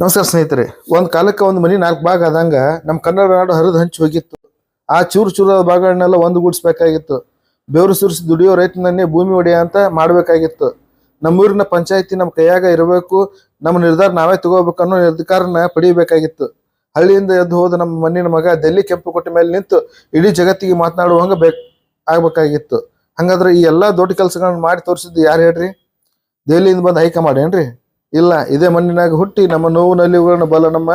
ನಮಸ್ಕಾರ ಸ್ನೇಹಿತರೆ, ಒಂದು ಕಾಲಕ್ಕೆ ಒಂದು ಮನೆ ನಾಲ್ಕು ಭಾಗ ಆದಂಗ ನಮ್ಮ ಕನ್ನಡ ನಾಡು ಹರಿದು ಹಂಚಿ ಹೋಗಿತ್ತು. ಆ ಚೂರು ಚೂರಾದ ಭಾಗಗಳನ್ನೆಲ್ಲ ಒಂದುಗೂಡಿಸ್ಬೇಕಾಗಿತ್ತು ಬೆವರು ಸುರಿಸಿ ದುಡಿಯೋ ರೈತನನ್ನೇ ಭೂಮಿ ಒಡೆಯ ಅಂತ ಮಾಡಬೇಕಾಗಿತ್ತು. ನಮ್ಮೂರಿನ ಪಂಚಾಯತಿ ನಮ್ಮ ಕೈಯಾಗ ಇರಬೇಕು, ನಮ್ಮ ನಿರ್ಧಾರ ನಾವೇ ತಗೋಬೇಕು ಅನ್ನೋ ನಿರ್ಧಾರನ ಪಡಿಬೇಕಾಗಿತ್ತು ಹಳ್ಳಿಯಿಂದ ಎದ್ದು ಹೋದ ನಮ್ಮ ಮಣ್ಣಿನ ಮಗ ದೆಲ್ಲಿ ಕೆಂಪು ಕೊಟ್ಟ ಮೇಲೆ ನಿಂತು ಇಡೀ ಜಗತ್ತಿಗೆ ಮಾತನಾಡುವಂಗೆ ಬೇಕ್, ಆಗ್ಬೇಕಾಗಿತ್ತು. ಹಂಗಾದ್ರೆ ಈ ಎಲ್ಲಾ ದೊಡ್ಡ ಕೆಲಸಗಳನ್ನ ಮಾಡಿ ತೋರಿಸಿದ್ದು ಯಾರು ಹೇಳ್ರಿ? ದೆಹಲಿಯಿಂದ ಬಂದು ಹೈಕ ಮಾಡೇನ್ರಿ ಇಲ್ಲ, ಇದೇ ಮಣ್ಣಿನಾಗ ಹುಟ್ಟಿ ನಮ್ಮ ನೋವು ನಲಿವುಗಳನ್ನ ಬಲ ನಮ್ಮ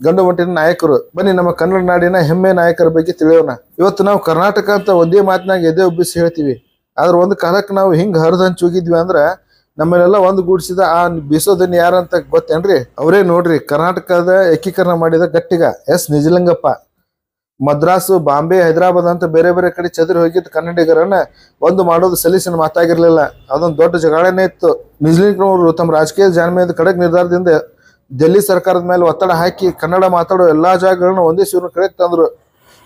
ಗಂಡು ಮಟ್ಟಿನ ನಾಯಕರು. ಬನ್ನಿ, ನಮ್ಮ ಕನ್ನಡ ನಾಡಿನ ಹೆಮ್ಮೆ ನಾಯಕರ ಬಗ್ಗೆ ತಿಳಿಯೋಣ. ಇವತ್ತು ನಾವು ಕರ್ನಾಟಕ ಅಂತ ಒಂದೇ ಮಾತಿನಾಗ ಎದೆ ಒಬ್ಬಿಸಿ ಹೇಳ್ತೀವಿ. ಆದ್ರೆ ಒಂದು ಕಾಲಕ್ಕೆ ನಾವು ಹಿಂಗೆ ಹರಿದು ಹೋಗಿದ್ವಿ ಅಂದ್ರ ನಮ್ಮನ್ನೆಲ್ಲ ಒಂದು ಗೂಡಿಸಿದ ಆ ಬೀಸೋದನ್ನ ಯಾರಂತ ಗೊತ್ತೇನ್ರಿ? ಅವರೇ ನೋಡ್ರಿ, ಕರ್ನಾಟಕದ ಏಕೀಕರಣ ಮಾಡಿದ ಗಟ್ಟಿಗ ಎಸ್ ನಿಜಲಿಂಗಪ್ಪ. ಮದ್ರಾಸು, ಬಾಂಬೆ, ಹೈದರಾಬಾದ್ ಅಂತ ಬೇರೆ ಬೇರೆ ಕಡೆ ಚದುರಿ ಹೋಗಿದ್ದ ಕನ್ನಡಿಗರನ್ನ ಒಂದು ಮಾಡೋದು ಸಲೀಸಿನ ಮಾತಾಗಿರ್ಲಿಲ್ಲ. ಅದೊಂದು ದೊಡ್ಡ ಜಗಳನೇ ಇತ್ತು. ನಿಜಲಿಂಗನವರು ತಮ್ಮ ರಾಜಕೀಯ ಜಾಣ್ಮೆಯದ ಕಡೆಗೆ ನಿರ್ಧಾರದಿಂದ ದೆಲ್ಲಿ ಸರ್ಕಾರದ ಮೇಲೆ ಒತ್ತಡ ಹಾಕಿ ಕನ್ನಡ ಮಾತಾಡೋ ಎಲ್ಲಾ ಜಾಗಗಳನ್ನ ಒಂದೇ ಶಿವನ ಕಡೆಗೆ ತಂದ್ರು.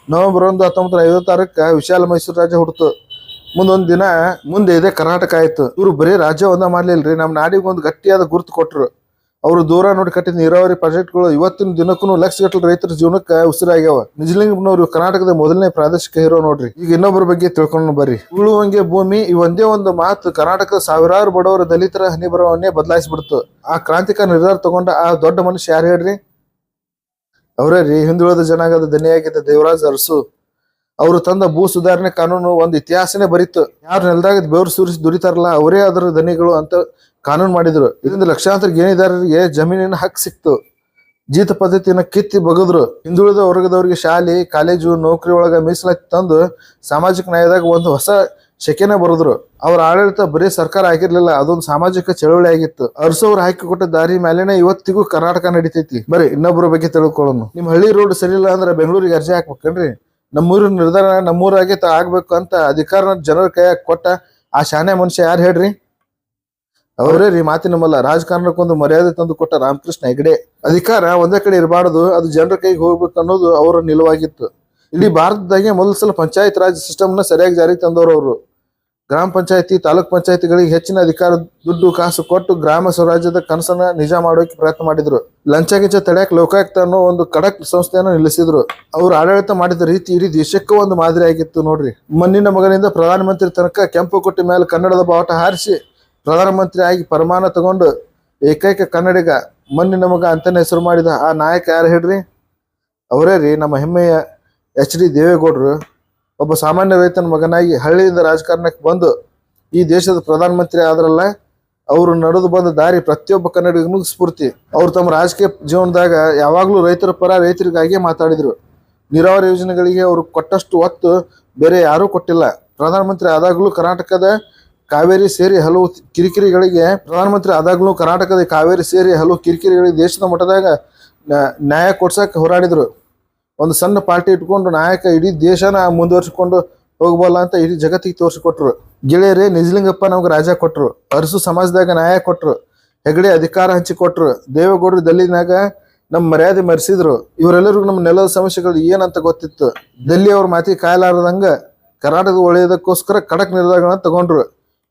ನವೆಂಬರ್ ಒಂದು ಹತ್ತೊಂಬತ್ತು ಐವತ್ತಾರಕ್ಕೆ ವಿಶಾಲ ಮೈಸೂರು ರಾಜ್ಯ ಹುಡ್ತು ಮುಂದೊಂದು ದಿನ ಮುಂದೆ ಇದೆ ಕರ್ನಾಟಕ ಆಯ್ತು. ಇವರು ಬರೀ ರಾಜ್ಯ ಒಂದ ಮಾಡ್ಲಿಲ್ರಿ ನಮ್ಮ ನಾಡಿಗೆ ಒಂದು ಗಟ್ಟಿಯಾದ ಗುರುತು ಕೊಟ್ರು. ಅವರು ದೂರ ನೋಡಿ ಕಟ್ಟಿದ ನೀರಾವರಿ ಪ್ರಾಜೆಕ್ಟ್ಗಳು ಇವತ್ತಿನ ದಿನಕ್ಕೂ ಲಕ್ಷಗಟ್ಟಲೆ ರೈತರ ಜೀವನಕ್ಕೆ ಉಸಿರಾಗ್ಯಾವ. ನಿಜಲಿಂಗನವರು ಕರ್ನಾಟಕದ ಮೊದಲನೇ ಪ್ರಾದೇಶಿಕ ಹೀರೋ ನೋಡ್ರಿ. ಈಗ ಇನ್ನೊಬ್ಬರ ಬಗ್ಗೆ ತಿಳ್ಕೊಂಡು ಬರ್ರಿ. ಉಳುವಂಗೆ ಭೂಮಿ, ಈ ಒಂದೇ ಒಂದು ಮಾತು ಕರ್ನಾಟಕದ ಸಾವಿರಾರು ಬಡವರ ದಲಿತರ ಹನಿ ಬರವನ್ನೇ ಬದಲಾಯಿಸ್ಬಿಡ್ತು. ಆ ಕ್ರಾಂತಿಕ ನಿರ್ಧಾರ ತಗೊಂಡ ಆ ದೊಡ್ಡ ಮನುಷ್ಯ ಯಾರು ಹೇಳ್ರಿ? ಅವರೇ ರೀ ಹಿಂದುಳಿದ ಜನಾಂಗದ ದನಿಯಾಗಿದ್ದ ದೇವರಾಜ್ ಅರಸು. ಅವರು ತಂದ ಭೂ ಸುಧಾರಣೆ ಕಾನೂನು ಒಂದು ಇತಿಹಾಸನೇ ಬರೀತು. ಯಾರು ನೆಲದಾಗ ಬೆವರು ಸುರಿಸಿ ದುಡಿತಾರಲ್ಲ, ಅವರೇ ಅದರ ದನಿಗಳು ಅಂತ ಕಾನೂನು ಮಾಡಿದ್ರು. ಇದರಿಂದ ಲಕ್ಷಾಂತರ ಗೇಣಿದಾರರಿಗೆ ಜಮೀನಿನ ಹಕ್ಕು ಸಿಕ್ತು. ಜೀತ ಪದ್ಧತಿಯನ್ನ ಕಿತ್ತಿ ಬಗದ್ರು. ಹಿಂದುಳಿದ ವರ್ಗದವರಿಗೆ ಶಾಲೆ, ಕಾಲೇಜು, ನೌಕರಿ ಒಳಗ ಮೀಸಲಾತಿ ತಂದು ಸಾಮಾಜಿಕ ನ್ಯಾಯದಾಗ ಒಂದು ಹೊಸ ಶಕೆನೇ ಬರೆದ್ರು. ಅವ್ರ ಆಡಳಿತ ಬರೀ ಸರ್ಕಾರ ಆಗಿರ್ಲಿಲ್ಲ, ಅದೊಂದು ಸಾಮಾಜಿಕ ಚಳವಳಿ ಆಗಿತ್ತು. ಅರಸು ಹಾಕಿಕೊಟ್ಟ ಹಾಕಿ ಕೊಟ್ಟ ದಾರಿ ಮೇಲೆನೆ ಇವತ್ತಿಗೂ ಕರ್ನಾಟಕ ನಡಿತೈತಿ. ಬರೀ ಇನ್ನೊಬ್ಬರ ಬಗ್ಗೆ ತಿಳ್ಕೊಳ್ಳೋಣ ನಿಮ್ ಹಳ್ಳಿ ರೋಡ್ ಸರಿ ಇಲ್ಲ ಅಂದ್ರೆ ಬೆಂಗಳೂರಿಗೆ ಅರ್ಜಿ ಹಾಕ್ಬೇಕನ್ರಿ. ನಮ್ಮೂರಿನ ನಿರ್ಧಾರ ನಮ್ಮೂರಾಗೆ ತ ಆಗ್ಬೇಕು ಅಂತ ಅಧಿಕಾರ ಜನರ ಕೈಯಾಗ ಕೊಟ್ಟ ಆ ಶಾನೆ ಮನುಷ್ಯ ಯಾರು ಹೇಳ್ರಿ? ಅವರೇ ರೀ ಮಾತಿ ನಮ್ಮಲ್ಲ ರಾಜಕಾರಣಕ್ಕೊಂದು ಮರ್ಯಾದೆ ತಂದು ಕೊಟ್ಟ ರಾಮಕೃಷ್ಣ ಹೆಗಡೆ. ಅಧಿಕಾರ ಒಂದೇ ಕಡೆ ಇರಬಾರ್ದು, ಅದು ಜನರ ಕೈಗೆ ಹೋಗ್ಬೇಕು ಅನ್ನೋದು ಅವರ ನಿಲುವಾಗಿತ್ತು. ಇಡೀ ಭಾರತದಾಗೆ ಮೊದಲ ಸಲ ಪಂಚಾಯತ್ ರಾಜ್ ಸಿಸ್ಟಮ್ನ ಸರಿಯಾಗಿ ಜಾರಿಗೆ ತಂದವರು ಅವರು. ಗ್ರಾಮ ಪಂಚಾಯತಿ, ತಾಲೂಕ್ ಪಂಚಾಯತಿಗಳಿಗೆ ಹೆಚ್ಚಿನ ಅಧಿಕಾರ ದುಡ್ಡು ಕಾಸು ಕೊಟ್ಟು ಗ್ರಾಮ ಸ್ವರಾಜ್ಯದ ಕನಸನ್ನ ನಿಜ ಮಾಡೋಕೆ ಪ್ರಯತ್ನ ಮಾಡಿದ್ರು. ಲಂಚ ಗಿಂಚ ತಡೆಯಕ್ ಲೋಕಾಯುಕ್ತ ಅನ್ನೋ ಒಂದು ಕಡಕ್ ಸಂಸ್ಥೆಯನ್ನು ನಿಲ್ಲಿಸಿದ್ರು. ಅವ್ರು ಆಡಳಿತ ಮಾಡಿದ ರೀತಿ ಇಡೀ ದೇಶಕ್ಕೂ ಒಂದು ಮಾದರಿ ಆಗಿತ್ತು ನೋಡ್ರಿ. ಮಣ್ಣಿನ ಮಗನಿಂದ ಪ್ರಧಾನಮಂತ್ರಿ ತನಕ ಕೆಂಪು ಕೊಟ್ಟಿ ಮೇಲೆ ಕನ್ನಡದ ಬಾವುಟ ಹಾರಿಸಿ ಪ್ರಧಾನಮಂತ್ರಿ ಆಗಿ ಪರಮಾನ ತಗೊಂಡು ಏಕೈಕ ಕನ್ನಡಿಗ, ಮಣ್ಣಿನ ಮಗ ಅಂತನೇ ಹೆಸರು ಮಾಡಿದ ಆ ನಾಯಕ ಯಾರು ಹೇಳ್ರಿ? ಅವರೇ ರೀ ನಮ್ಮ ಹೆಮ್ಮೆಯ ಎಚ್ ಡಿ ದೇವೇಗೌಡರು. ಒಬ್ಬ ಸಾಮಾನ್ಯ ರೈತನ ಮಗನಾಗಿ ಹಳ್ಳಿಯಿಂದ ರಾಜಕಾರಣಕ್ಕೆ ಬಂದು ಈ ದೇಶದ ಪ್ರಧಾನಮಂತ್ರಿ ಆದ್ರಲ್ಲ, ಅವರು ನಡೆದು ಬಂದ ದಾರಿ ಪ್ರತಿಯೊಬ್ಬ ಕನ್ನಡಿಗನಿಗೂ ಸ್ಫೂರ್ತಿ ಅವ್ರು ತಮ್ಮ ರಾಜಕೀಯ ಜೀವನದಾಗ ಯಾವಾಗಲೂ ರೈತರ ಪರ ರೈತರಿಗಾಗಿಯೇ ಮಾತಾಡಿದ್ರು. ನೀರಾವರಿ ಯೋಜನೆಗಳಿಗೆ ಅವರು ಕೊಟ್ಟಷ್ಟು ಒತ್ತು ಬೇರೆ ಯಾರೂ ಕೊಟ್ಟಿಲ್ಲ. ಪ್ರಧಾನಮಂತ್ರಿ ಆದಾಗಲೂ ಕರ್ನಾಟಕದ ಕಾವೇರಿ ಸೇರಿ ಹಲವು ಕಿರಿಕಿರಿಗಳಿಗೆ, ಪ್ರಧಾನಮಂತ್ರಿ ಆದಾಗಲೂ ಕರ್ನಾಟಕದ ಕಾವೇರಿ ಸೇರಿ ಹಲವು ಕಿರಿಕಿರಿಗಳಿಗೆ ದೇಶದ ಮಟ್ಟದಾಗ ನ್ಯಾ- ನ್ಯಾಯ ಕೊಡ್ಸಕ್ ಹೋರಾಡಿದ್ರು. ಒಂದು ಸಣ್ಣ ಪಾರ್ಟಿ ಇಟ್ಕೊಂಡು ನಾಯಕ ಇಡೀ ದೇಶನ ಮುಂದುವರ್ಸ್ಕೊಂಡು ಹೋಗ್ಬಲ್ಲ ಅಂತ ಇಡೀ ಜಗತ್ತಿಗೆ ತೋರಿಸಿಕೊಟ್ರು. ಗೆಳೆಯರೇ, ನಿಜಲಿಂಗಪ್ಪ ನಮ್ಗೆ ರಾಜ ಕೊಟ್ರು. ಅರಸು ಸಮಾಜದಾಗ ನ್ಯಾಯ ಕೊಟ್ರು. ಹೆಗಡೆ ಅಧಿಕಾರ ಹಂಚಿಕೊಟ್ರು. ದೇವೇಗೌಡರು ದಲ್ಲಿನಾಗ ನಮ್ಮ ಮರ್ಯಾದೆ ಮರೆಸಿದ್ರು. ಇವರೆಲ್ಲರಿಗೂ ನಮ್ಮ ನೆಲದ ಸಮಸ್ಯೆಗಳು ಏನಂತ ಗೊತ್ತಿತ್ತು. ದಲ್ಲಿ ಅವ್ರ ಮಾತಿ ಕಾಯಲಾರದಂಗ ಕರ್ನಾಟಕದ ಒಳ್ಳೆಯದಕ್ಕೋಸ್ಕರ ಖಡಕ್ ನಿರ್ಧಾರಗಳನ್ನ ತಗೊಂಡ್ರು.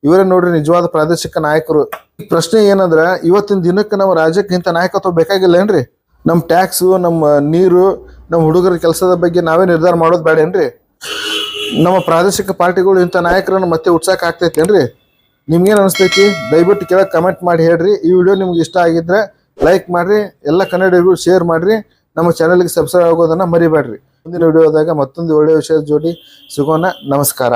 ಇವರೇ ನೋಡ್ರಿ ನಿಜವಾದ ಪ್ರಾದೇಶಿಕ ನಾಯಕರು. ಈ ಪ್ರಶ್ನೆ ಏನಂದ್ರ, ಇವತ್ತಿನ ದಿನಕ್ಕೆ ನಮ್ಮ ರಾಜ್ಯಕ್ಕಿಂತ ನಾಯಕತ್ವ ಬೇಕಾಗಿಲ್ಲ ಏನ್ರಿ? ನಮ್ಮ ಟ್ಯಾಕ್ಸು ನಮ್ಮ ನೀರು ನಮ್ಮ ಹುಡುಗರ ಕೆಲಸದ ಬಗ್ಗೆ ನಾವೇ ನಿರ್ಧಾರ ಮಾಡೋದು ಬೇಡೇನ್ರಿ ನಮ್ಮ ಪ್ರಾದೇಶಿಕ ಪಾರ್ಟಿಗಳು ಇಂಥ ನಾಯಕರನ್ನು ಮತ್ತೆ ಉತ್ಸಾಹ ಆಗ್ತೈತೇನ್ರಿ ನಿಮ್ಗೇನು ಅನಿಸ್ತೈತಿ? ದಯವಿಟ್ಟು ಕೆಳಗೆ ಕಮೆಂಟ್ ಮಾಡಿ ಹೇಳ್ರಿ. ಈ ವಿಡಿಯೋ ನಿಮ್ಗೆ ಇಷ್ಟ ಆಗಿದ್ರೆ ಲೈಕ್ ಮಾಡಿರಿ. ಎಲ್ಲ ಕನ್ನಡಿಗರು ಶೇರ್ ಮಾಡಿರಿ. ನಮ್ಮ ಚಾನಲ್ಗೆ ಸಬ್ಸ್ಕ್ರೈಬ್ ಆಗೋದನ್ನ ಮರಿಬೇಡ್ರಿ. ಮುಂದಿನ ವಿಡಿಯೋದಾಗ ಮತ್ತೊಂದು ಒಳ್ಳೆಯ ವಿಷಯದ ಜೋಡಿ ಸಿಗೋಣ. ನಮಸ್ಕಾರ.